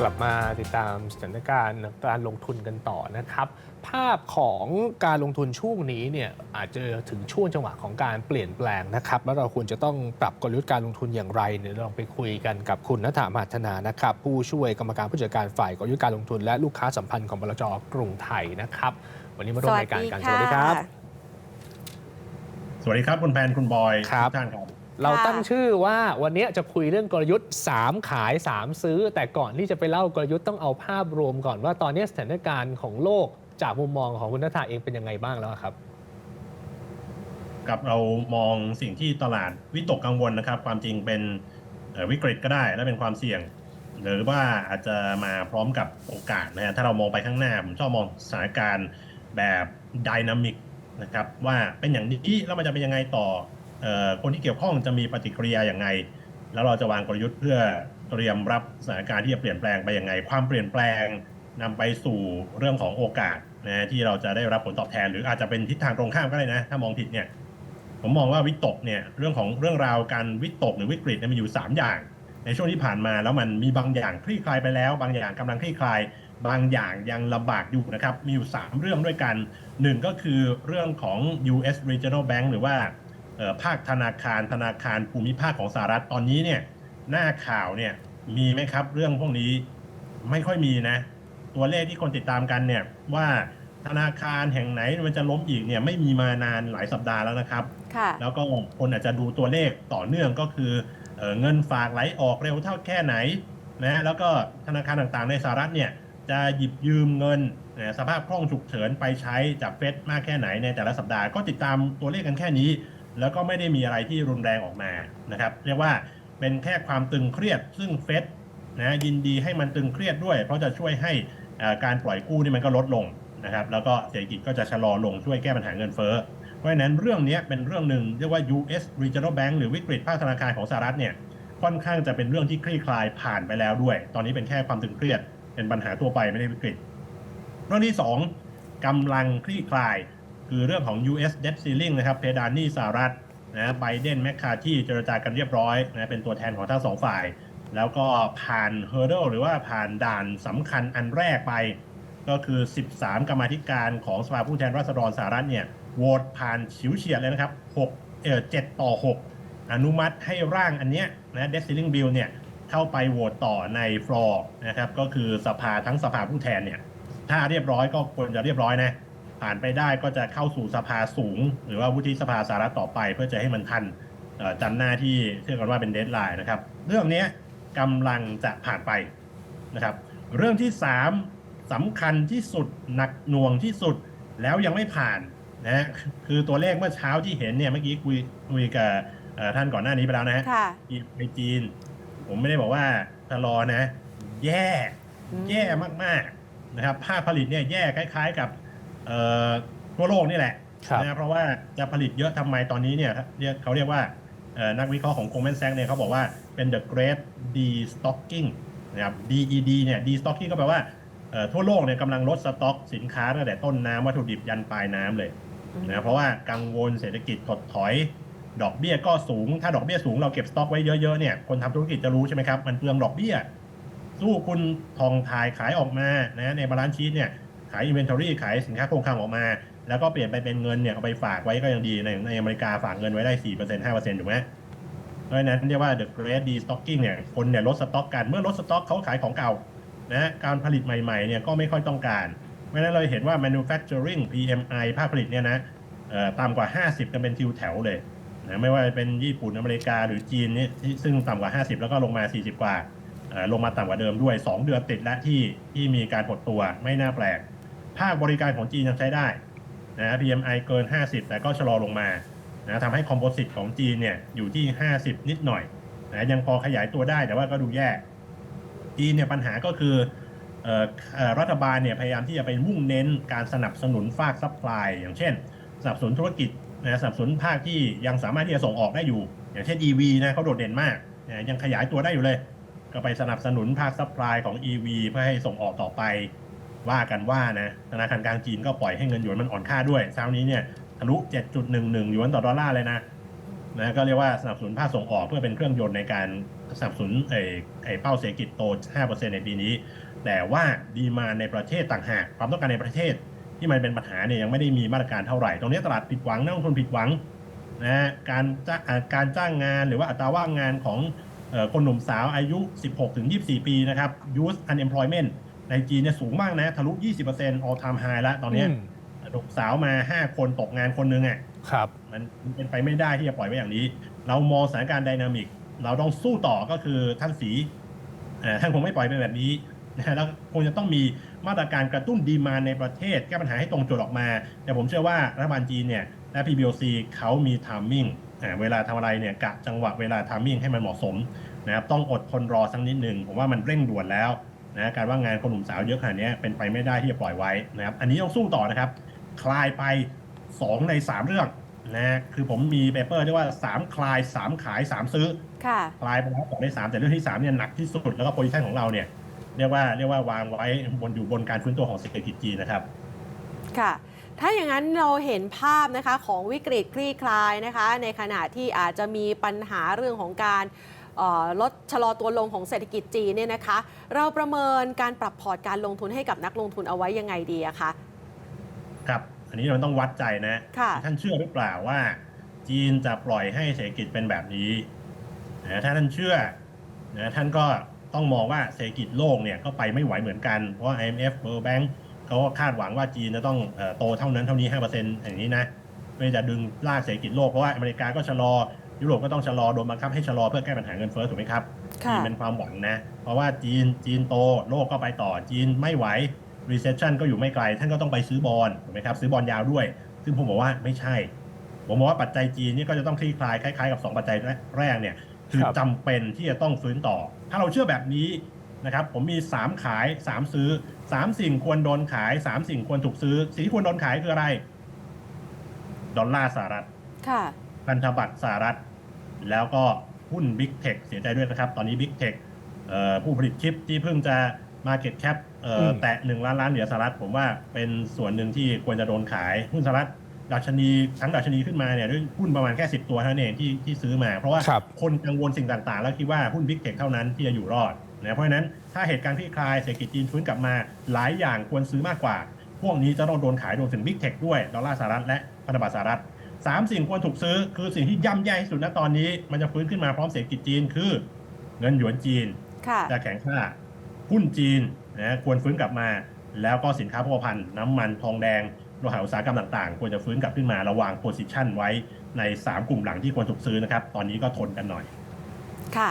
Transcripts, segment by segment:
กลับมาติดตามสถานการณ์การลงทุนกันต่อนะครับ ภาพของการลงทุนช่วงนี้เนี่ยอาจจะถึงช่วงจังหวะของการเปลี่ยนแปลงนะครับแล้วเราควรจะต้องปรับกลยุทธ์การลงทุนอย่างไรเนี่ยเราลองไปคุยกันกับคุณนัฐามหัฒนานะครับ ผู้ช่วยกรรมการผู้จัดการฝ่ายกลยุทธ์การลงทุน และลูกค้าสัมพันธ์ของบลจกรุงไทยนะครับ วันนี้มาร่วมรายการกันสวัสดีครับ สวัสดีครับคุณแพนคุณบอยครับทุกท่านครับ เราตั้งชื่อว่าวันนี้จะคุยเรื่องกลยุทธ์ 3 ขาย 3 ซื้อ แต่ก่อนที่จะไปเล่ากลยุทธ์ต้องเอาภาพรวมก่อนว่าตอนนี้สถานการณ์ของโลกจากมุมมองของคุณนัทธาเองเป็นยังไงบ้างแล้วครับกับเรามองสิ่งที่ตลาดวิตกกังวลนะครับ ความจริงเป็นเอ่อวิกฤตก็ได้และเป็นความเสี่ยง หรือว่าอาจจะมาพร้อมกับโอกาสนะฮะถ้าเรามองไปข้างหน้า ผมชอบมองสถานการณ์แบบดินามิกนะครับว่าเป็นอย่างนี้แล้วมันจะเป็นยังไงต่อเออ คนที่เกี่ยวข้องจะมีปฏิกิริยาอย่างไง แล้วเราจะวางกลยุทธ์เพื่อเตรียมรับสถานการณ์ที่จะเปลี่ยนแปลงไปอยังไง ความเปลี่ยนแปลงนำไปสู่เรื่องของโอกาสนะที่เราจะได้รับผลตอบแทน หรืออาจจะเป็นทิศทางตรงข้ามก็ได้นะ ถ้ามองผิดเนี่ยผมมองว่าวิตกเนี่ยเรื่องของเรื่องราวการวิตกหรือวิกฤตเนี่ยมีอยู่ 3 อย่าง ในช่วงที่ผ่านมาแล้วมันมีบางอย่างคลี่คลายไปแล้ว บางอย่างกำลังคลี่คลาย บางอย่างยังลำบากอยู่นะครับมีอยู่ 3 เรื่องด้วยกันหนึ่งก็คือเรื่องของ U.S. Regional Bank หรือว่า ภาคธนาคารธนาคารภูมิภาคของสหรัฐตอนนี้เนี่ยหน้าข่าวเนี่ยมีไหมครับ เรื่องพวกนี้ไม่ค่อยมีนะ ตัวเลขที่คนติดตามกันเนี่ยว่าธนาคารแห่งไหนมันจะล้มอีกเนี่ยไม่มีมานานหลายสัปดาห์แล้วนะครับค่ะแล้วก็คนอาจจะดูตัวเลขต่อเนื่องก็คือเออเงินฝากไหลออกเร็วเท่าแค่ไหนนะแล้วก็ธนาคารต่างๆในสหรัฐเนี่ยจะหยิบยืมเงินนะสภาพคล่องฉุกเฉินไปใช้จากเฟดมากแค่ไหนในแต่ละสัปดาห์ก็ติดตามตัวเลขกันแค่นี้ แล้วก็ไม่ได้มีอะไรที่รุนแรงออกมานะครับ เรียกว่าเป็นแค่ความตึงเครียดซึ่งเฟดนะยินดีให้มันตึงเครียดด้วย เพราะจะช่วยให้การปล่อยกู้นี่มันก็ลดลงนะครับ แล้วก็เศรษฐกิจก็จะชะลอลงช่วยแก้ปัญหาเงินเฟ้อเพราะฉะนั้นเรื่องนี้เป็นเรื่องหนึ่งเรียกว่า U.S. Regional Bank หรือวิกฤตภาคธนาคารของสหรัฐเนี่ยค่อนข้างจะเป็นเรื่องที่คลี่คลายผ่านไปแล้วด้วย ตอนนี้เป็นแค่ความตึงเครียด เป็นปัญหาทั่วไปไม่ได้วิกฤต เรื่องที่ 2กำลังคลี่คลาย คือเรื่องของ U.S. Debt Ceiling นะครับเพดานหนี้สหรัฐนะไบเดนแมคคาที่เจรจากันเรียบร้อยนะเป็นตัวแทนของทั้งสองฝ่าย แล้วก็ผ่านเฮอร์เดลหรือว่าผ่านด่านสำคัญอันแรกไป ก็คือ 13 กรรมาธิการของสภาผู้แทนราษฎรสหรัฐเนี่ยโหวตผ่านฉิวเฉียดเลยนะครับ6เอ่อ7ต่อ 6 อนุมัติให้ร่างอันเนี้ยนะ debt ceiling bill เนี่ยเข้าไปโหวตต่อในฟลอร์นะครับก็คือสภาทั้งสภาผู้แทนเนี่ยถ้าเรียบร้อยก็ควรจะเรียบร้อยนะ ผ่านไปได้ก็จะเข้าสู่สภาสูง หรือว่าวุฒิสภาสหรัฐต่อไป เพื่อจะให้มันทันเอ่อจำหน้าที่เรียกกันว่าเป็นเด d ไลน์นะครับ เรื่องเนี้ยกำลังจะผ่านไปนะครับ เรื่องที่ 3สำคัญที่สุดหนักหน่วงที่สุดแล้วยังไม่ผ่านนะฮะคือตัวเลขเมื่อเช้าที่เห็นเนี่ยเมื่อกี้คุยคุยกับเอ่อท่านก่อนหน้านี้ไปแล้วนะฮะค่ะไปจีน ผมไม่ได้บอกว่าชะลอนะ แย่อืมแย่มากๆนะครับภาคผลิตเนี่ยแย่คล้าย ๆ กับเอ่อ ทั่วโลกนี่แหละครับนะเพราะว่าจะผลิตเยอะทำไมตอนนี้เนี่ยเรียกเขาเรียกว่าเอ่อนักวิเคราะห์ของ Goldman Sachs เนี่ยเขาบอกว่าเป็น the great destocking นะครับ DED เนี่ย destocking ก็แปลว่าเอ่อทั่วโลกเนี่ยกำลังลดสต็อกสินค้าตั้งแต่ต้นน้ำวัตถุดิบยันปลายน้ำเลยนะเพราะว่ากังวลเศรษฐกิจถดถอย ดอกเบี้ยก็สูง ถ้าดอกเบี้ยสูงเราเก็บสต็อกไว้เยอะๆเนี่ยคนทำธุรกิจจะรู้ใช่ไหมครับ มันเปลืองดอกเบี้ย สู้คุณทองทายขายออกมานะในบาลานซ์ชีตเนี่ย ขายอินเวนทอรี่ขายสินค้าคงคลังออกมา แล้วก็เปลี่ยนไปเป็นเงินเนี่ยเอาไปฝากไว้ก็ยังดีในในอเมริกาฝากเงินไว้ได้4% 5%ถูกไหมเพราะฉะนั้นเรียกว่า the great destocking เนี่ยคนเนี่ยลดสต็อกกันเมื่อลดสต็อกเขาขายของเก่านะการผลิตใหม่ๆเนี่ยก็ไม่ค่อยต้องการเพราะฉะนั้นเราเห็นว่า manufacturing PMI ภาคผลิตเนี่ยนะต่ำกว่า 50 กันเป็นทิวแถวเลยนะไม่ว่าจะเป็นญี่ปุ่นอเมริกาหรือจีนนี่ที่ซึ่งต่ำกว่า 50 แล้วก็ลงมา 40 กว่าเอ่อลงมาต่ำกว่าเดิมด้วย 2 เดือนติดและที่ที่มีการหดตัวไม่น่าแปลก ภาคบริการของจีนยังใช้ได้นะ PMI เกิน 50 แต่ก็ชะลอลงมานะทำให้คอมโพสิตของจีนเนี่ยอยู่ที่ 50 นิดหน่อยนะยังพอขยายตัวได้แต่ว่าก็ดูแย่จีนเนี่ยปัญหาก็คือออรัฐบาลเนี่ยพยายามที่จะไปมุ่งเน้นการสนับสนุนภาคซัพพลายอย่างเช่น สนับสนุนธุรกิจนะสนับสนุนภาคที่ยังสามารถที่จะส่งออกได้อยู่ อย่างเช่น EV นะเขาโดดเด่นมากนะยังขยายตัวได้อยู่เลย ก็ไปสนับสนุนภาคซัพพลายของ EV เพื่อให้ส่งออกต่อไป ว่ากันว่านะธนาคารกลางจีนก็ปล่อยให้เงินหยวนมันอ่อนค่าด้วยเช้านี้เนี่ยทะลุ 7.11 หยวนต่อดอลลาร์เลยนะนะก็เรียกว่าสนับสนุนภาคส่งออกเพื่อเป็นเครื่องยนต์ในการสนับสนุนไอ้ไอ้เป้าเศรษฐกิจโต 5%ในปีนี้ แต่ว่าดีมาในประเทศต่างหากความต้องการในประเทศที่มันเป็นปัญหาเนี่ยยังไม่ได้มีมาตรการเท่าไหร่ ตรงนี้ตลาดผิดหวังนักลงทุนผิดหวังนะการจ้างการจ้างงานหรือว่าอัตราว่างงานของเอ่อคนหนุ่มสาวอายุ 16-24 ปีนะครับ youth unemployment ในจีนเนี่ยสูงมากนะ ทะลุ 20% all time high แล้วตอนเนี้ยอืมหนุ่มสาวมา 5 คนตกงานคนหนึงอะ ครับ มันเป็นไปไม่ได้ที่จะปล่อยไว้อย่างนี้ เรามองสถานการณ์ไดนามิก เราต้องสู้ต่อก็คือท่านสีเอ่อท่านคงไม่ปล่อยไปแบบนี้นะฮะแล้วคงจะต้องมีมาตรการกระตุ้นดีมานในประเทศ แก้ปัญหาให้ตรงจุดออกมา แต่ผมเชื่อว่ารัฐบาลจีนเนี่ยและ PBOC เขามีทามมิ่งเวลาทำอะไรเนี่ยกะจังหวะเวลาทามมิ่งให้มันเหมาะสมนะครับต้องอดทนรอสักนิดหนึ่งผมว่ามันเร่งด่วนแล้ว นะการว่างงานคนหนุ่มสาวเยอะขนาดนี้เป็นไปไม่ได้ที่จะปล่อยไว้นะครับ อันนี้ต้องสู้ต่อนะครับ คลายไป 2 ใน 3 เรื่องนะคือผมมีเปเปอร์ที่ว่า 3 คลาย 3 ขาย 3 ซื้อค่ะคลายไปแล้วสองใน3แต่เรื่องที่3เนี่ยหนักที่สุดแล้วก็โพซิชันของเราเนี่ยเรียกว่าเรียกว่าวางไว้บนอยู่บนการฟื้นตัวของเศรษฐกิจจีนนะครับ ค่ะถ้าอย่างนั้นเราเห็นภาพนะคะของวิกฤตคลี่คลายนะคะ ในขณะที่อาจจะมีปัญหาเรื่องของการเอ่อ ลดชะลอตัวลงของเศรษฐกิจจีนเนี่ยนะคะ เราประเมินการปรับพอร์ตการลงทุนให้กับนักลงทุนเอาไว้ยังไงดีอะคะครับ อันนี้เราต้องวัดใจนะค่ะท่านเชื่อหรือเปล่าว่า จีนจะปล่อยให้เศรษฐกิจเป็นแบบนี้นะถ้าท่านเชื่อนะท่านก็ต้องมองว่าเศรษฐกิจโลกเนี่ยก็ไปไม่ไหวเหมือนกัน เพราะว่า IMF World Bank เขาก็คาดหวังว่าจีนจะต้องเอ่อโตเท่านั้นเท่านี้ 5%อย่างนี้นะเพื่อจะดึงลากเศรษฐกิจโลก เพราะว่าอเมริกาก็ชะลอ ยุโรปก็ต้องชะลอโดนบังคับให้ชะลอเพื่อแก้ปัญหาเงินเฟ้อถูกไหมครับจีค่ะนเป็นความหวังนะ เพราะว่าจีนจีนโตโลกก็ไปต่อจีนไม่ไหว recession ก็อยู่ไม่ไกล ท่านก็ต้องไปซื้อบอลถูกไหมครับ ซื้อบอลยาวด้วย ซึ่งผมบอกว่าไม่ใช่ ผมบอกว่าปัจจัยจีนนี่ก็จะต้องคลี่คลายคล้ายๆ กับ 2 ปัจจัยแรกเนี่ยคือครับจำเป็นที่จะต้องฟื้นต่อ ถ้าเราเชื่อแบบนี้นะครับผมมี 3 ขาย 3 ซื้อ 3 สิ่งควรโดนขาย 3 สิ่งควรถูกซื้อ สิ่งที่ควรโดนขายคืออะไร ดอลลาร์สหรัฐค่ะพันธบัตรสหรัฐ แล้วก็หุ้น Big Tech เสียใจด้วยนะครับ ตอนนี้ Big Tech เอ่อผู้ผลิตชิปที่เพิ่งจะ Market Cap เอ่ออมแตะ1ล้านล้านเหรียญสหรัฐผมว่าเป็นส่วนหนึ่งที่ควรจะโดนขายหุ้นสหรัฐดัชนีทั้งดัชนีขึ้นมาเนี่ยด้วยหุ้นประมาณแค่ 10 ตัวเท่านั้นเองที่ที่ซื้อมา เพราะว่าครับคนกังวลสิ่งต่างๆ แล้วคิดว่าหุ้น Big Tech เท่านั้นที่จะอยู่รอดนะเพราะฉะนั้นถ้าเหตุการณ์คลี่คลายเศรษฐกิจจีนฟื้นกลับมาหลายอย่างควรซื้อมากกว่า พวกนี้จะต้องโดนขายรวมถึง Big Tech ด้วยดอลลาร์สหรัฐและพันธบัตรสหรัฐ สามสิ่งควรถูกซื้อคือสิ่งที่ย่ำแย่ที่สุดณตอนนี้ มันจะฟื้นขึ้นมาพร้อมเศรษฐกิจจีนคือ เงินหยวนจีนค่ะจะแข็งค่าหุ้นจีนนะควรฟื้นกลับมา แล้วก็สินค้าโภคภัณฑ์น้ำมันทองแดงโลหะอุตสาหกรรมต่างๆ ควรจะฟื้นกลับขึ้นมาระวางโพซิชันไว้ใน 3 กลุ่มหลังที่ควรถูกซื้อนะครับ ตอนนี้ก็ทนกันหน่อย ค่ะ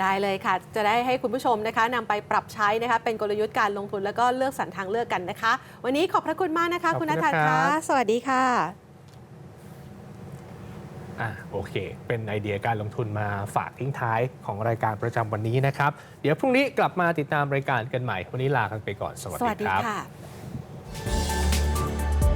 ได้เลยค่ะ จะได้ให้คุณผู้ชมนะคะนำไปปรับใช้นะคะ เป็นกลยุทธ์การลงทุนแล้วก็เลือกสรรทางเลือกกันนะคะ วันนี้ขอบพระคุณมากนะคะขอบคุณคุนัณทธานะครัคะบสวัสดีค่ะ อ่าโอเค เป็นไอเดียการลงทุนมาฝากทิ้งท้ายของรายการประจำวันนี้นะครับ เดี๋ยวพรุ่งนี้กลับมาติดตามรายการกันใหม่ วันนี้ลากันไปก่อน สวัสสวัสดีครับค่ะ